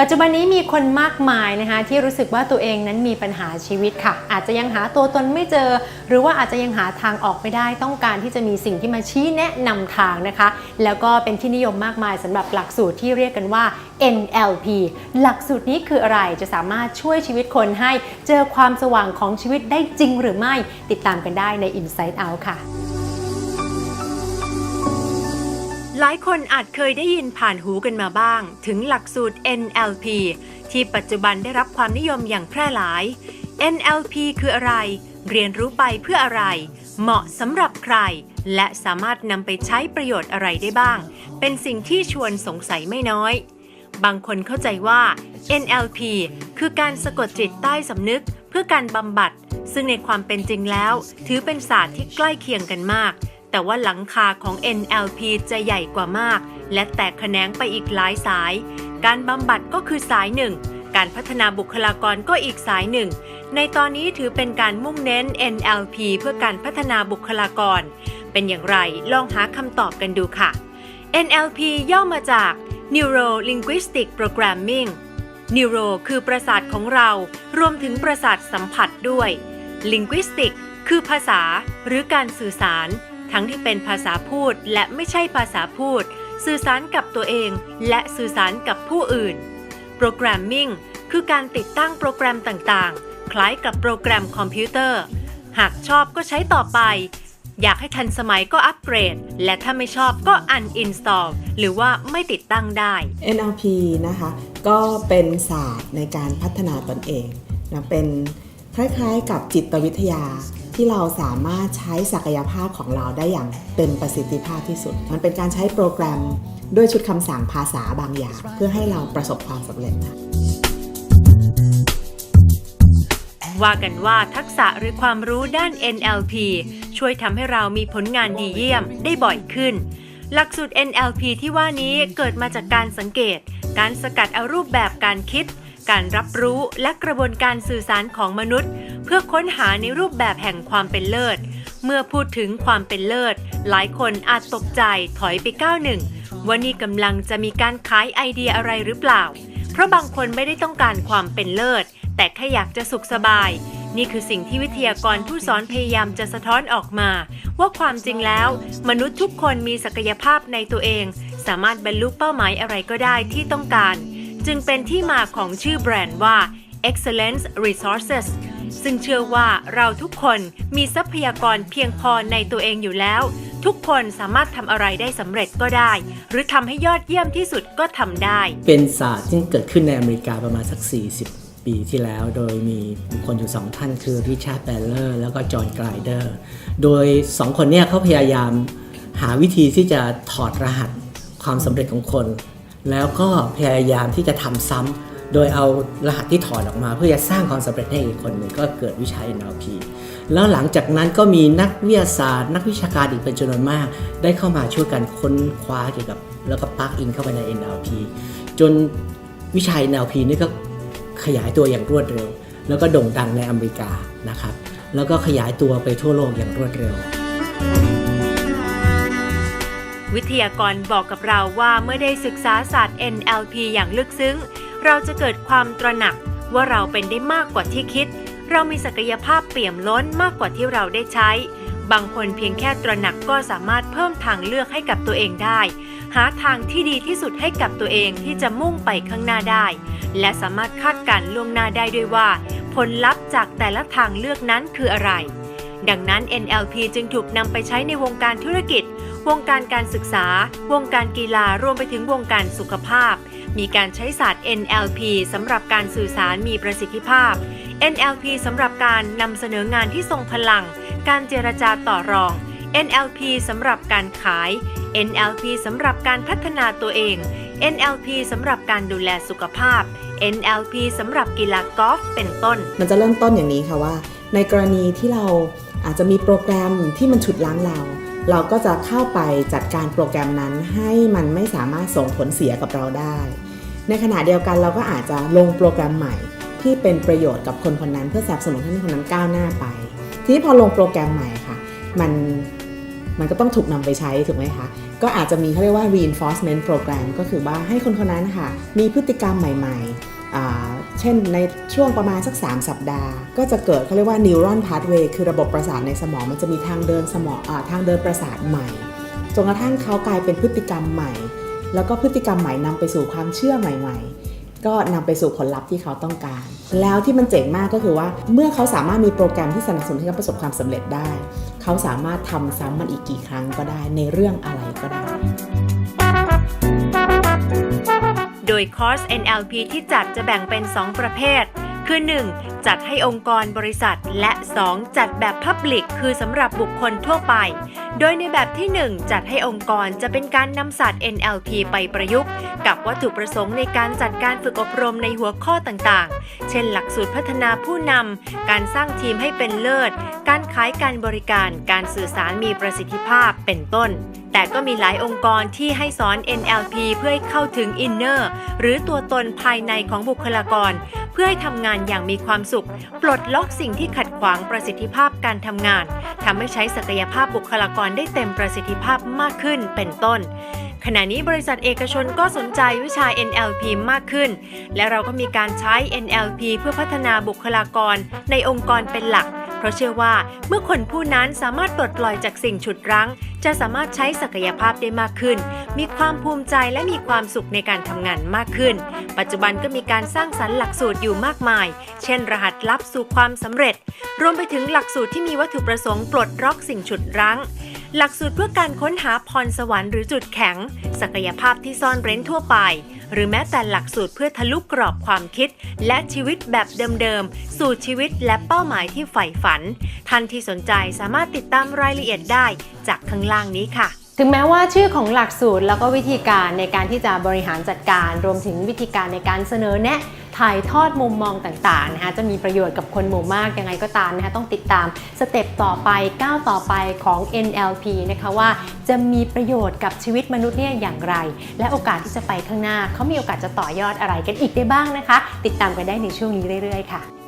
ปัจจุบันนี้มีคนมากมายนะคะที่รู้สึกว่าตัวเองนั้นมีปัญหาชีวิตค่ะ อาจจะยังหาตัวตนไม่เจอ หรือว่าอาจจะยังหาทางออกไม่ได้ต้องการที่จะมีสิ่งที่มาชี้แนะนำทางนะคะ แล้วก็เป็นที่นิยมมากมายสำหรับหลักสูตรที่เรียกกันว่า NLP หลักสูตรนี้คืออะไรจะสามารถช่วยชีวิตคนให้เจอความสว่างของชีวิตได้จริงหรือไม่ติดตามกันได้ใน Inside Out ค่ะ หลายคนอาจเคยได้ยินผ่านหูกันมาบ้าง ถึงหลักสูตร NLP ที่ปัจจุบันได้รับความนิยมอย่างแพร่หลาย NLP คืออะไร เรียนรู้ไปเพื่ออะไร เหมาะสำหรับใคร และสามารถนำไปใช้ประโยชน์อะไรได้บ้าง เป็นสิ่งที่ชวนสงสัยไม่น้อย บางคนเข้าใจว่า NLP คือการสะกดจิตใต้สำนึก เพื่อการบำบัด ซึ่งในความเป็นจริงแล้ว ถือเป็นศาสตร์ที่ใกล้เคียงกันมาก แต่ว่าหลังคาของ NLP จะใหญ่กว่ามาก และแตกแขนงไปอีกหลายสาย การบำบัดก็คือสายหนึ่ง การพัฒนาบุคลากรก็อีกสายหนึ่ง ในตอนนี้ถือเป็นการมุ่งเน้น NLP เพื่อการพัฒนาบุคลากร เป็นอย่างไรลองหาคำตอบกันดูค่ะ NLP ย่อมาจาก Neuro Linguistic Programming Neuro คือประสาทของเรา รวมถึงประสาทสัมผัสด้วย Linguistic คือภาษาหรือการสื่อสาร ทั้งที่เป็นภาษาพูดและไม่ใช่ภาษาพูด สื่อสารกับตัวเองและสื่อสารกับผู้อื่น Programming คือการติดตั้งโปรแกรมต่างๆ คล้ายกับโปรแกรมคอมพิวเตอร์ หากชอบก็ใช้ต่อไป อยากให้ทันสมัยก็อัปเกรด และถ้าไม่ชอบก็ uninstall หรือว่าไม่ติดตั้งได้ NLP นะคะ ก็เป็นศาสตร์ในการพัฒนาตนเองนะเป็นคล้ายๆ กับจิตวิทยา ที่เราสามารถใช้ศักยภาพของเราได้อย่างเต็มประสิทธิภาพที่สุด มันเป็นการใช้โปรแกรมด้วยชุดคำสั่งภาษาบางอย่าง เพื่อให้เราประสบความสำเร็จนะว่ากันว่าทักษะหรือความรู้ด้าน NLP ช่วยทำให้เรามีผลงานดีเยี่ยมได้บ่อยขึ้น หลักสูตร NLP ที่ว่านี้เกิดมาจากการสังเกต การสกัดเอารูปแบบการคิด การรับรู้และกระบวนการสื่อสารของมนุษย์ เพื่อค้นหาในรูปแบบแห่งความเป็นเลิศ เมื่อพูดถึงความเป็นเลิศ หลายคนอาจตกใจถอยไปก้าวหนึ่งว่านี่กำลังจะมีการขายไอเดียอะไรหรือเปล่า เพราะบางคนไม่ได้ต้องการความเป็นเลิศ แต่แค่อยากจะสุขสบาย นี่คือสิ่งที่วิทยากรผู้สอนพยายามจะสะท้อนออกมา ว่าความจริงแล้ว มนุษย์ทุกคนมีศักยภาพในตัวเอง สามารถบรรลุเป้าหมายอะไรก็ได้ที่ต้องการ จึงเป็นที่มาของชื่อแบรนด์ว่า Excellence Resources ซึ่งเชื่อว่าเราทุกคนมีทรัพยากรเพียงพอในตัวเองอยู่แล้ว ทุกคนสามารถทำอะไรได้สำเร็จก็ได้ หรือทำให้ยอดเยี่ยมที่สุดก็ทำได้ เป็นศาสตร์ที่เกิดขึ้นในอเมริกาประมาณสัก 40 ปีที่แล้ว โดยมีบุคคลอยู่สองท่านคือริชาร์ดแบลเลอร์แล้วก็จอห์นไกรเดอร์โดยสองคนเนี้เขาพยายามหาวิธีที่จะถอดรหัสความสำเร็จของคน แล้วก็พยายามที่จะทำซ้ำ โดยเอารหัสที่ถอดออกมา เพื่อจะสร้างความสำเร็จให้อีกคนหนึ่งก็เกิดวิชา NLP แล้วหลังจากนั้นก็มีนักวิทยาศาสตร์ นักวิชาการอีกเป็นจำนวนมาก ได้เข้ามาช่วยกันค้นคว้าเกี่ยวกับ แล้วก็ปลักอินเข้าไปใน NLP จนวิชา NLP นี่ก็ขยายตัวอย่างรวดเร็ว แล้วก็โด่งดังในอเมริกานะครับแล้วก็ขยายตัวไปทั่วโลกอย่างรวดเร็ว วิทยากรบอกกับเราว่าเมื่อได้ศึกษาศาสตร์ NLP อย่างลึกซึ้ง เราจะเกิดความตระหนักว่าเราเป็นได้มากกว่าที่คิด เรามีศักยภาพเปี่ยมล้นมากกว่าที่เราได้ใช้ บางคนเพียงแค่ตระหนักก็สามารถเพิ่มทางเลือกให้กับตัวเองได้ หาทางที่ดีที่สุดให้กับตัวเองที่จะมุ่งไปข้างหน้าได้ และสามารถคาดการณ์ล่วงหน้าได้ด้วยว่า ผลลัพธ์จากแต่ละทางเลือกนั้นคืออะไร ดังนั้น NLP จึงถูกนำไปใช้ในวงการธุรกิจ วงการการศึกษา วงการกีฬารวมไปถึงวงการสุขภาพ มีการใช้ศาสตร์ NLP สำหรับการสื่อสารมีประสิทธิภาพ NLP สำหรับการนำเสนองานที่ทรงพลัง การเจรจาต่อรอง NLP สำหรับการขาย NLP สำหรับการพัฒนาตัวเอง NLP สำหรับการดูแลสุขภาพ NLP สำหรับกีฬากอล์ฟเป็นต้น มันจะเริ่มต้นอย่างนี้ค่ะว่า ในกรณีที่เรา อาจจะมีโปรแกรมที่มันฉุดล้างเรา เราก็จะเข้าไปจัดการโปรแกรมนั้นให้มันไม่สามารถส่งผลเสียกับเราได้ ในขณะเดียวกันเราก็อาจจะลงโปรแกรมใหม่ ที่เป็นประโยชน์กับคนคนนั้นเพื่อสนับสนุนให้คนนั้นก้าวหน้าไป ทีนี้พอลงโปรแกรมใหม่ค่ะมันมันก็ต้องถูกนำไปใช้ถูกไหมคะ ก็อาจจะมีเขาเรียกว่า reinforcement program ก็คือว่าให้คนคนนั้นค่ะมีพฤติกรรมใหม่ๆอ่ เช่นในช่วงประมาณสัก 3 สัปดาห์ ก็จะเกิดเขาเรียกว่า neuron pathway คือระบบประสาทในสมองมันจะมีทางเดินสมองอาทางเดินประสาทใหม่จนกระทั่งเขากลายเป็นพฤติกรรมใหม่ แล้วก็พฤติกรรมใหม่นำไปสู่ความเชื่อใหม่ ๆ ก็นำไปสู่ผลลัพธ์ที่เขาต้องการ แล้วที่มันเจ๋งมากก็คือว่า เมื่อเขาสามารถมีโปรแกรมที่สนับสนุนให้เขาประสบความสำเร็จได้ เขาสามารถทำซ้ำมันอีกกี่ครั้งก็ได้ในเรื่องอะไรก็ได้ โดยคอร์ส NLP ที่จัดจะแบ่งเป็น 2 ประเภท คือ 1. จัดให้องค์กรบริษัท และ 2. จัดแบบ Public คือสำหรับบุคคลทั่วไป โดยในแบบที่ 1 จัดให้องค์กรจะเป็นการนำศาสตร์ NLP ไปประยุกต์ กับวัตถุประสงค์ในการจัดการฝึกอบรมในหัวข้อต่างๆ เช่น หลักสูตรพัฒนาผู้นำการสร้างทีมให้เป็นเลิศ การขายการบริการ การสื่อสารมีประสิทธิภาพเป็นต้นแต่ก็มีหลายองค์กรที่ให้สอน NLP เพื่อให้เข้าถึง Inner หรือตัวตนภายในของบุคลากร พื่อให้ทำงานอย่างมีความสุข ปลดล็อกสิ่งที่ขัดขวางประสิทธิภาพการทำงานทำให้ใช้ศักยภาพบุคลากรได้เต็มประสิทธิภาพมากขึ้นเป็นต้นขณะนี้บริษัทเอกชนก็สนใจวิชา NLP มากขึ้น และเราก็มีการใช้ NLP เพื่อพัฒนาบุคลากรในองค์กรเป็นหลัก เพราะเชื่อว่าเมื่อคนผู้นั้นสามารถปลดปล่อยจากสิ่งฉุดรั้ง จะสามารถใช้ศักยภาพได้มากขึ้น มีความภูมิใจและมีความสุขในการทำงานมากขึ้น ปัจจุบันก็มีการสร้างสรรค์หลักสูตรอยู่มากมาย เช่น รหัสลับสู่ความสำเร็จ รวมไปถึงหลักสูตรที่มีวัตถุประสงค์ปลดล็อกสิ่งฉุดรั้ง หลักสูตรเพื่อการค้นหาพรสวรรค์หรือจุดแข็ง ศักยภาพที่ซ่อนเร้นทั่วไป หรือแม้แต่หลักสูตรเพื่อทะลุกรอบความคิด และชีวิตแบบเดิมๆ สู่ชีวิตและเป้าหมายที่ใฝ่ฝัน ท่านที่สนใจสามารถติดตามรายละเอียดได้จากข้างล่างนี้ค่ะถึงแม้ว่าชื่อของหลักสูตรแล้วก็วิธีการในการที่จะบริหารจัดการ รวมถึงวิธีการในการเสนอแนะ ถ่ายทอดมุมมองต่างๆนะคะจะมีประโยชน์กับคนหมู่มากยังไงก็ตามนะคะต้องติดตามสเต็ปต่อไปก้าวต่อไปของ NLP นะคะว่าจะมีประโยชน์กับชีวิตมนุษย์เนี่ยอย่างไร และโอกาสที่จะไปข้างหน้าเขามีโอกาสจะต่อยอดอะไรกันอีกได้บ้างนะคะ ติดตามกันได้ในช่วงนี้เรื่อยๆ ค่ะ